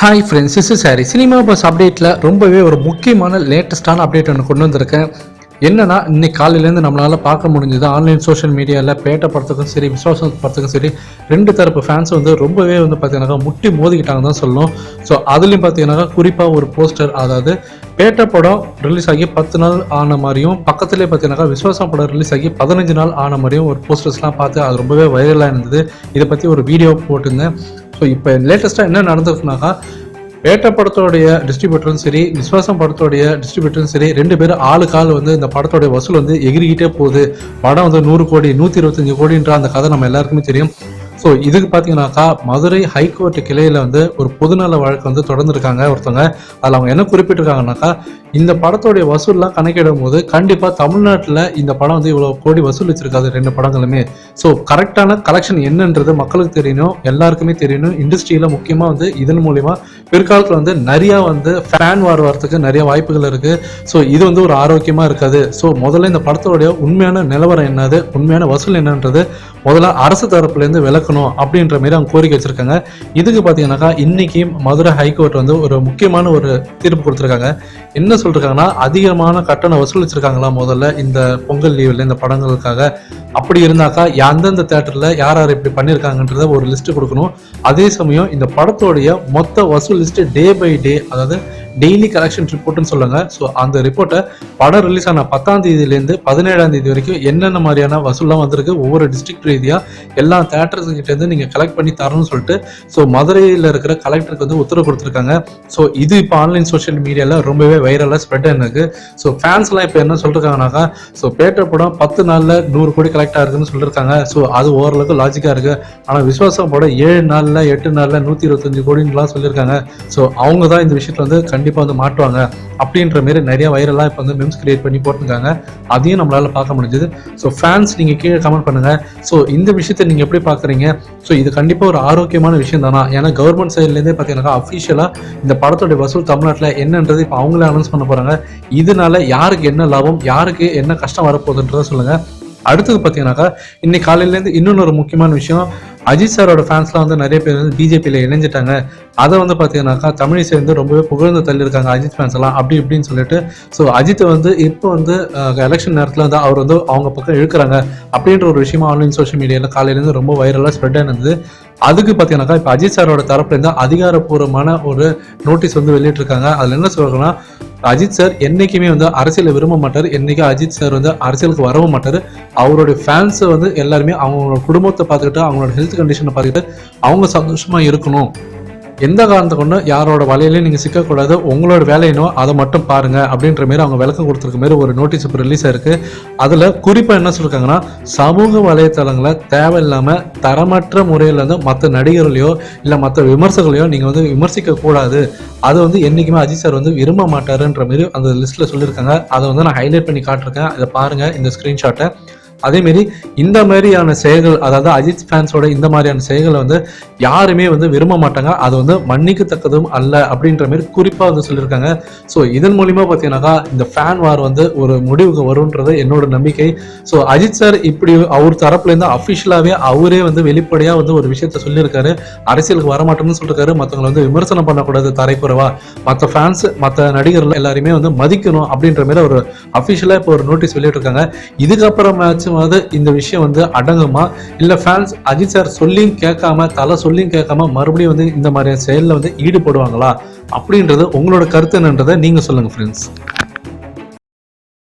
Hi friends is சாரி cinema buzz அப்டேட்டில் ரொம்பவே ஒரு முக்கியமான லேட்டஸ்டான அப்டேட் ஒன்று கொண்டு வந்திருக்கேன். என்னன்னா இன்னைக்கு காலையிலேருந்து நம்மளால் பார்க்க முடிஞ்சது ஆன்லைன் சோஷியல் மீடியாவில் பேட்ட படத்துக்கும் சரி விஸ்வாசம் படத்துக்கும் சரி ரெண்டு தரப்பு ஃபேன்ஸ் வந்து ரொம்பவே வந்து பார்த்தீங்கன்னாக்கா முட்டி மோதிக்கிட்டாங்க தான் சொல்லணும். ஸோ அதுலேயும் பார்த்தீங்கன்னாக்கா குறிப்பாக ஒரு போஸ்டர் அதாவது பேட்ட படம் ரிலீஸ் ஆகி பத்து நாள் ஆன மாதிரியும் பக்கத்துலேயே பார்த்தீங்கன்னாக்கா விஸ்வாசம் படம் ரிலீஸ் ஆகி பதினஞ்சு நாள் ஆன மாதிரியும் ஒரு போஸ்டர்ஸ்லாம் பார்த்து அது ரொம்பவே வைரலாக இருந்தது. இதை பற்றி ஒரு வீடியோ போட்டிருந்தேன். ஸோ இப்போ லேட்டஸ்ட்டாக என்ன நடந்திருக்குனாக்கா வேட்ட படத்தோடைய டிஸ்ட்ரிபியூட்டரும் சரி விஸ்வாசம் படத்தோடைய டிஸ்ட்ரிபியூட்டரும் சரி ரெண்டு பேரும் ஆளுக்கு ஆள் வந்து இந்த படத்தோடைய வசூல் வந்து எகிரிக்கிட்டே போகுது. படம் வந்து நூறு கோடி நூற்றி இருபத்தஞ்சு கோடின்ற அந்த கதை நம்ம எல்லாருக்குமே தெரியும். ஸோ இதுக்கு பார்த்தீங்கன்னாக்கா மதுரை ஹைகோர்ட் கிளையில் வந்து ஒரு பொதுநல வழக்கு வந்து தொடர்ந்துருக்காங்க ஒருத்தவங்க. அதில் அவங்க என்ன குறிப்பிட்டிருக்காங்கனாக்கா இந்த படத்தோடைய வசூல்லாம் கணக்கிடும் போது கண்டிப்பாக தமிழ்நாட்டில் இந்த படம் வந்து இவ்வளோ கோடி வசூல் வச்சிருக்காது ரெண்டு படங்களுமே. ஸோ கரெக்டான கலெக்ஷன் என்னன்றது மக்களுக்கு தெரியணும் எல்லாருக்குமே தெரியணும். இண்டஸ்ட்ரியில் முக்கியமாக வந்து இதன் மூலிமா பிற்காலத்தில் வந்து நிறையா வந்து ஃபேன் வார் வரதுக்கு நிறைய வாய்ப்புகள் இருக்குது ஸோ இது வந்து ஒரு ஆரோக்கியமாக இருக்காது. ஸோ முதல்ல இந்த படத்தோடைய உண்மையான நிலவரம் என்னது உண்மையான வசூல் என்னன்றது முதல்ல அரசு தரப்புலேருந்து விளக்கணும் அப்படின்ற மாதிரி அவங்க கோரிக்கை வச்சிருக்காங்க. இதுக்கு பார்த்தீங்கன்னாக்கா இன்னைக்கு மதுரை ஹைகோர்ட் வந்து ஒரு முக்கியமான ஒரு தீர்ப்பு கொடுத்துருக்காங்க. என்ன சொல்லிருக்காங்கன்னா அதிகமான கட்டணம் வசூலிச்சிருக்காங்களா முதல்ல இந்த பொங்கல் லீவில் இந்த படங்களுக்காக? அப்படி இருந்தாக்கா எந்தெந்த தேட்டரில் யார் யார் இப்படி பண்ணியிருக்காங்கன்றத ஒரு லிஸ்ட் கொடுக்கணும். அதே சமயம் இந்த படத்தோடைய மொத்த வசூல் லிஸ்ட் டே பை டே அதாவது டெய்லி கலெக்ஷன் ரிப்போர்ட்னு சொல்லுங்க. ஸோ அந்த ரிப்போர்ட்டை படம் ரிலீஸ் ஆன பத்தாம் தேதியிலேருந்து பதினேழாம் தேதி வரைக்கும் என்னென்ன மாதிரியான வசூல்லாம் வந்திருக்கு ஒவ்வொரு டிஸ்ட்ரிக்ட் ரீதியாக எல்லா தேட்டர்ஸ் கிட்டேருந்து நீங்கள் கலெக்ட் பண்ணி தரணும்னு சொல்லிட்டு ஸோ மதுரையில் இருக்கிற கலெக்டருக்கு வந்து உத்தரவு கொடுத்துருக்காங்க. ஸோ இது இப்போ ஆன்லைன் சோஷியல் மீடியாவில் ரொம்பவே வைரலாக ஸ்ப்ரெட் ஆயிருக்கு ஸோ ஃபேன்ஸ்லாம் இப்போ என்ன சொல்லிருக்காங்கனாக்கா ஸோ பேட்டர் படம் பத்து நாளில் நூறு கோடி கலெக்ட் கரெக்டாக இருக்குன்னு சொல்லியிருக்காங்க ஸோ அது ஓரளவுக்கு லாஜிக்காக இருக்குது ஆனால் விஸ்வாசம் போட ஏழு நாளில் எட்டு நாளில் நூற்றி இருபத்தஞ்சு கோடின்லாம் சொல்லியிருக்காங்க ஸோ அவங்க தான் இந்த விஷயத்தில் வந்து கண்டிப்பாக வந்து மாட்டுவாங்க அப்படின்ற மாரி நிறைய வைரலாக இப்போ வந்து மெம்ஸ் கிரியேட் பண்ணி போட்டிருக்காங்க. அதையும் நம்மளால பார்க்க முடிஞ்சது. ஸோ ஃபேன்ஸ் நீங்கள் கீழே கமெண்ட் பண்ணுங்க. ஸோ இந்த விஷயத்தை நீங்கள் எப்படி பார்க்குறீங்க ஸோ இது கண்டிப்பாக ஒரு ஆரோக்கியமான விஷயம் தானா? ஏன்னா கவர்மெண்ட் சைட்லேருந்தே பார்த்தீங்கன்னா அஃபிஷியலாக இந்த படத்தோடைய வசூல் தமிழ்நாட்டில் என்னன்றது இப்போ அவங்களே அனௌன்ஸ் பண்ண போகிறாங்க இதனால யாருக்கு என்ன லாபம் யாருக்கு என்ன கஷ்டம் வரப்போகுதுன்றதை சொல்லுங்கள் அடுத்தது பார்த்தீங்கன்னாக்கா இன்னைக்கு காலையிலேருந்து இன்னொன்று ஒரு முக்கியமான விஷயம். அஜித் சாரோட ஃபேன்ஸ்லாம் வந்து நிறைய பேர் வந்து பிஜேபியில் இணைஞ்சிட்டாங்க. அதை வந்து பார்த்தீங்கன்னாக்கா தமிழிசை வந்து ரொம்பவே புகழ்ந்து தள்ளியிருக்காங்க அஜித் ஃபேன்ஸ் எல்லாம். அப்படி இப்படின்னு சொல்லிட்டு ஸோ அஜித் வந்து இப்போ வந்து எலெக்ஷன் நேரத்தில் வந்து அவர் வந்து அவங்க பக்கம் இழுக்கிறாங்க. அப்படின்ற ஒரு விஷயமா ஆன்லைன் சோஷியல் மீடியாவில் காலையிலேருந்து ரொம்ப வைரலாக ஸ்ப்ரெட் ஆனது. அதுக்கு பார்த்தீங்கன்னாக்கா இப்போ அஜித் சாரோட தரப்புலேருந்து அதிகாரப்பூர்வமான ஒரு நோட்டீஸ் வந்து வெளியிட்டிருக்காங்க. அதில் என்ன சொல்றாங்கன்னா அஜித் சார் என்றைக்குமே வந்து அரசியலை விரும்ப மாட்டார். என்னைக்கும் அஜித் சார் வந்து அரசியலுக்கு வரவும் மாட்டார். அவருடைய ஃபேன்ஸை வந்து எல்லாருமே அவங்களோட குடும்பத்தை பார்த்துக்கிட்டு அவங்களோட ஹெல்த் கண்டிஷனை பார்த்துக்கிட்டு அவங்க சந்தோஷமா இருக்கணும். எந்த காரணத்தை கொண்டு? யாரோட வலையிலையும் நீங்கள் சிக்கக்கூடாது. உங்களோட வேலையினோ அதை மட்டும் பாருங்க அப்படின்ற மாரி அவங்க விளக்கம் கொடுத்துருக்க மாரி ஒரு நோட்டீஸ் இப்போ ரிலீஸ் ஆயிருக்கு. அதில் குறிப்பாக என்ன சொல்லியிருக்காங்கன்னா சமூக வலைத்தளங்களை தேவையில்லாமல் தரமற்ற முறையில் வந்து மற்ற நடிகர்களையோ இல்லை மற்ற விமர்சகர்களையோ நீங்கள் வந்து விமர்சிக்க கூடாது அது வந்து என்றைக்குமே அஜித் சார் வந்து விரும்ப மாட்டாருன்ற மாதிரி அந்த லிஸ்ட்டில் சொல்லியிருக்காங்க அதை வந்து நான் ஹைலைட் பண்ணி காட்டிருக்கேன். இதை பாருங்கள் இந்த ஸ்க்ரீன்ஷாட்டை அதேமாரி இந்த மாதிரியான செயல்கள் அதாவது அஜித் ஃபேன்ஸோட இந்த மாதிரியான செயல்களை வந்து யாருமே வந்து விரும்ப மாட்டாங்க. அது வந்து மன்னிக்கத்தக்கதும் அல்ல அப்படின்ற மாதிரி குறிப்பாக வந்து சொல்லியிருக்காங்க. ஸோ இதன் மூலிமா பார்த்தீங்கன்னாக்கா இந்த ஃபேன் வார் வந்து ஒரு முடிவுக்கு வரும்ன்றது என்னோட நம்பிக்கை. ஸோ அஜித் சார் இப்படி அவர் தரப்புலேருந்து அஃபிஷியலாகவே அவரே வந்து வெளிப்படையாக வந்து ஒரு விஷயத்த சொல்லியிருக்காரு. அரசியலுக்கு வரமாட்டோம்னு சொல்லியிருக்காரு. மற்றவங்களை வந்து விமர்சனம் பண்ணக்கூடாது தரைக்குறவா மற்ற ஃபேன்ஸ் மற்ற நடிகர்கள் எல்லாருமே வந்து மதிக்கணும் அப்படின்ற மாதிரி ஒரு அஃபிஷியலாக இப்போ ஒரு நோட்டீஸ் வெளியிட்டிருக்காங்க இதுக்கப்புறமாச்சும் இந்த விஷயம் வந்து அடங்குமா? இல்லை ஃபேன்ஸ் அஜித் சார் சொல்லியும் கேட்காம தலை சொல்லியும் கேட்காம மறுபடியும் வந்து இந்த மாதிரியான செயலில் வந்து ஈடுபடுவாங்களா? அப்படின்றது உங்களோட கருத்து என்னன்றதை நீங்கள் சொல்லுங்கள் ஃப்ரெண்ட்ஸ்